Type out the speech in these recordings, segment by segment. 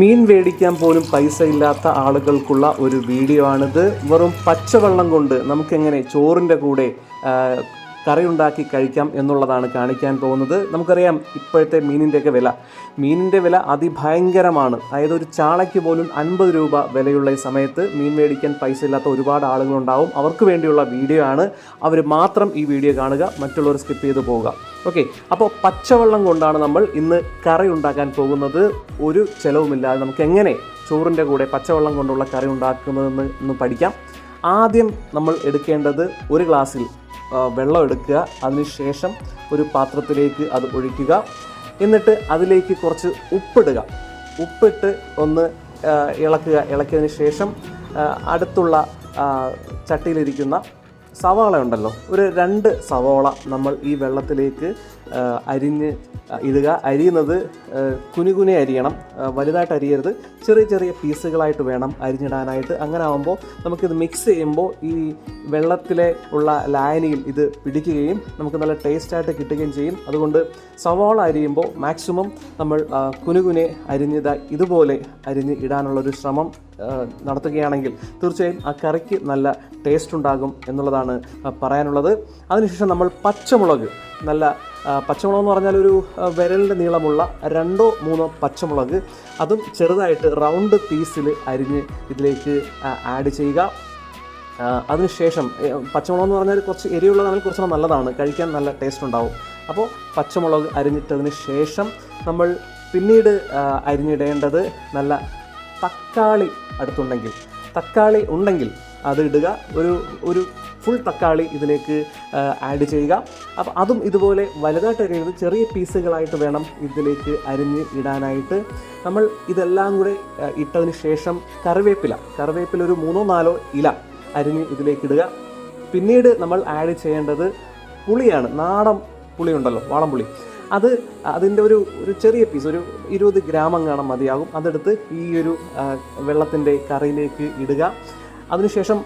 മീൻ മേടിക്കാൻ പോലും പൈസ ഇല്ലാത്ത ആളുകൾക്കുള്ള ഒരു വീഡിയോ ആണിത്. വെറും പച്ചവെള്ളം കൊണ്ട് നമുക്കെങ്ങനെ ചോറിന്റെ കൂടെ ആ, കറി ഉണ്ടാക്കി കഴിക്കാം എന്നുള്ളതാണ് കാണിക്കാൻ പോകുന്നത്. നമുക്കറിയാം ഇപ്പോഴത്തെ മീനിന്റെയൊക്കെ വില. മീനിന്റെ വില അതിഭയങ്കരമാണ്. അതായത് ഒരു ചാളയ്ക്ക് പോലും അൻപത് രൂപ വിലയുള്ള ഈ സമയത്ത് മീൻ മേടിക്കാൻ പൈസ ഇല്ലാത്ത ഒരുപാട് ആളുകളുണ്ടാവും. അവർക്ക് വേണ്ടിയുള്ള വീഡിയോ ആണ്. അവർ മാത്രം ഈ വീഡിയോ കാണുക മറ്റുള്ളവർ സ്കിപ്പ് ചെയ്ത് പോവുക. ഓക്കെ അപ്പോൾ പച്ചവെള്ളം കൊണ്ടാണ് നമ്മൾ ഇന്ന് കറി ഉണ്ടാക്കാൻ പോകുന്നത്. ഒരു ചിലവുമില്ലാതെ നമുക്ക് എങ്ങനെ ചോറിന്റെ കൂടെ പച്ചവെള്ളം കൊണ്ടുള്ള കറി ഉണ്ടാക്കുന്നതെന്ന് ഒന്ന് പഠിക്കാം. ആദ്യം നമ്മൾ എടുക്കേണ്ടത് ഒരു ഗ്ലാസ്സിൽ വെള്ളം എടുക്കുക. അതിനുശേഷം ഒരു പാത്രത്തിലേക്ക് അത് ഒഴിക്കുക. എന്നിട്ട് അതിലേക്ക് കുറച്ച് ഉപ്പിടുക. ഉപ്പിട്ട് ഒന്ന് ഇളക്കുക. ഇളക്കിയതിന് ശേഷം അടുത്തുള്ള ചട്ടിയിലിരിക്കുന്ന സവാള ഉണ്ടല്ലോ ഒരു രണ്ട് സവാള നമ്മൾ ഈ വെള്ളത്തിലേക്ക് അരിഞ്ഞ് ഇടുക. അരിയുന്നത് കുനുകുനെ അരിയണം. വലുതായിട്ട് അരിയരുത്. ചെറിയ ചെറിയ പീസുകളായിട്ട് വേണം അരിഞ്ഞിടാനായിട്ട്. അങ്ങനെ ആകുമ്പോൾ നമുക്കിത് മിക്സ് ചെയ്യുമ്പോൾ ഈ വെള്ളത്തിലെ ഉള്ള ലായനിയിൽ ഇത് പിടിക്കുകയും നമുക്ക് നല്ല ടേസ്റ്റായിട്ട് കിട്ടുകയും ചെയ്യും. അതുകൊണ്ട് സവാള അരിയുമ്പോൾ മാക്സിമം നമ്മൾ കുനുകുനെ അരിഞ്ഞത് ഇതുപോലെ അരിഞ്ഞ് ഇടാനുള്ളൊരു ശ്രമം നടത്തുകയാണെങ്കിൽ തീർച്ചയായും ആ കറിക്ക് നല്ല ടേസ്റ്റ് ഉണ്ടാകും എന്നുള്ളതാണ് പറയാനുള്ളത്. അതിനുശേഷം നമ്മൾ പച്ചമുളക് നല്ല പച്ചമുളക് എന്ന് പറഞ്ഞാൽ ഒരു വിരലിന്റെ നീളമുള്ള രണ്ടോ മൂന്നോ പച്ചമുളക് അതും ചെറുതായിട്ട് റൗണ്ട് പീസിൽ അരിഞ്ഞ് ഇതിലേക്ക് ആഡ് ചെയ്യുക. അതിനുശേഷം പച്ചമുളക് എന്ന് പറഞ്ഞാൽ കുറച്ച് എരിവുള്ളതാണെങ്കിൽ കുറച്ചുകൂടെ നല്ലതാണ്. കഴിക്കാൻ നല്ല ടേസ്റ്റ് ഉണ്ടാവും. അപ്പോൾ പച്ചമുളക് അരിഞ്ഞിട്ടതിന് ശേഷം നമ്മൾ പിന്നീട് അരിഞ്ഞിടേണ്ടത് നല്ല തക്കാളി അടുത്തുണ്ടെങ്കിൽ തക്കാളി ഉണ്ടെങ്കിൽ അത് ഇടുക. ഒരു ഒരു ഫുൾ തക്കാളി ഇതിലേക്ക് ആഡ് ചെയ്യുക. അപ്പോൾ അതും ഇതുപോലെ വലുതായിട്ട് അരിയരുത് ചെറിയ പീസുകളായിട്ട് വേണം ഇതിലേക്ക് അരിഞ്ഞ് ഇടാനായിട്ട്. നമ്മൾ ഇതെല്ലാം കൂടെ ഇട്ടതിന് ശേഷം കറിവേപ്പില കറിവേപ്പില ഒരു മൂന്നോ നാലോ ഇല അരിഞ്ഞ് ഇതിലേക്ക് ഇടുക. പിന്നീട് നമ്മൾ ആഡ് ചെയ്യേണ്ടത് പുളിയാണ്. നാടൻ പുളിയുണ്ടല്ലോ വാളംപുളി. അത് അതിന്റെ ഒരു ഒരു ചെറിയ പീസ് ഒരു ഇരുപത് ഗ്രാം അങ്ങാണം മതിയാകും. അതെടുത്ത് ഈ ഒരു വെള്ളത്തിന്റെ കറിയിലേക്ക് ഇടുക. അതിനുശേഷം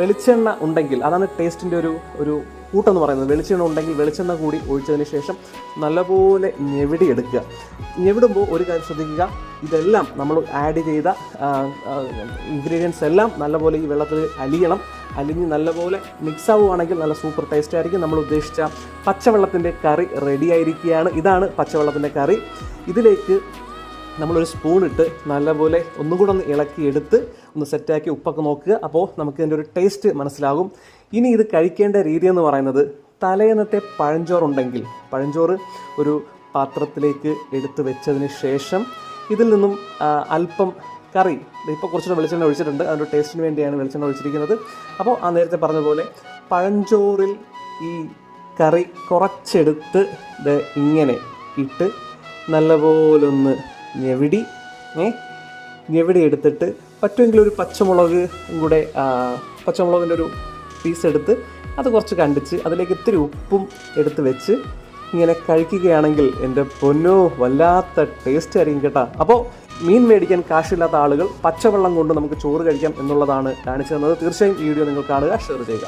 വെളിച്ചെണ്ണ ഉണ്ടെങ്കിൽ അതാണ് ടേസ്റ്റിന്റെ ഒരു ഒരു കൂട്ടെന്ന് പറയുന്നത്. വെളിച്ചെണ്ണ ഉണ്ടെങ്കിൽ വെളിച്ചെണ്ണ കൂടി ഒഴിച്ചതിന് ശേഷം നല്ലപോലെ ഞെവിടി എടുക്കുക. ഞെവിടുമ്പോൾ ഒരു കാര്യം ശ്രദ്ധിക്കുക ഇതെല്ലാം നമ്മൾ ആഡ് ചെയ്ത ഇൻഗ്രീഡിയൻസ് എല്ലാം നല്ലപോലെ ഈ വെള്ളത്തിൽ അലിയണം. അലിഞ്ഞ് നല്ലപോലെ മിക്സ് ആവുകയാണെങ്കിൽ നല്ല സൂപ്പർ ടേസ്റ്റ് ആയിരിക്കും. നമ്മൾ ഉദ്ദേശിച്ച പച്ചവെള്ളത്തിന്റെ കറി റെഡി ആയിരിക്കുകയാണ്. ഇതാണ് പച്ചവെള്ളത്തിന്റെ കറി. ഇതിലേക്ക് നമ്മളൊരു സ്പൂൺ ഇട്ട് നല്ലപോലെ ഒന്നും കൂടെ ഒന്ന് ഇളക്കി എടുത്ത് ഒന്ന് സെറ്റാക്കി ഉപ്പൊക്കെ നോക്കുക. അപ്പോൾ നമുക്ക് ഇതിന്റെ ഒരു ടേസ്റ്റ് മനസ്സിലാകും. ഇനി ഇത് കഴിക്കേണ്ട രീതി എന്ന് പറയുന്നത് തലേന്നത്തെ പഴഞ്ചോറുണ്ടെങ്കിൽ പഴഞ്ചോറ് ഒരു പാത്രത്തിലേക്ക് എടുത്ത് വെച്ചതിന് ശേഷം ഇതിൽ നിന്നും അല്പം കറി. ഇപ്പോൾ കുറച്ചുകൂടെ വെളിച്ചെണ്ണ ഒഴിച്ചിട്ടുണ്ട്. അതിന്റെ ടേസ്റ്റിന് വേണ്ടിയാണ് വെളിച്ചെണ്ണ ഒഴിച്ചിരിക്കുന്നത്. അപ്പോൾ ആ നേരത്തെ പറഞ്ഞ പോലെ പഴഞ്ചോറിൽ ഈ കറി കുറച്ചെടുത്ത് ഇങ്ങനെ ഇട്ട് നല്ലപോലെ ഒന്ന് ഞെവിടി ഏ ഞെവിടി എടുത്തിട്ട് പറ്റുമെങ്കിൽ ഒരു പച്ചമുളക് കൂടെ പച്ചമുളകിന്റെ ഒരു പീസ് എടുത്ത് അത് കുറച്ച് കണ്ടിച്ച് അതിലേക്ക് ഇത്തിരി ഉപ്പും എടുത്ത് വെച്ച് ഇങ്ങനെ കഴിക്കുകയാണെങ്കിൽ എന്റെ പൊന്നോ വല്ലാത്ത ടേസ്റ്റ് ആയിരിക്കും കേട്ടോ. അപ്പോൾ മീൻ മേടിക്കാൻ കാശില്ലാത്ത ആളുകൾ പച്ചവെള്ളം കൊണ്ട് നമുക്ക് ചോറ് കഴിക്കാം എന്നുള്ളതാണ് കാണിച്ചു തന്നത്. തീർച്ചയായും ഈ വീഡിയോ നിങ്ങൾ കാണുക ഷെയർ ചെയ്യുക.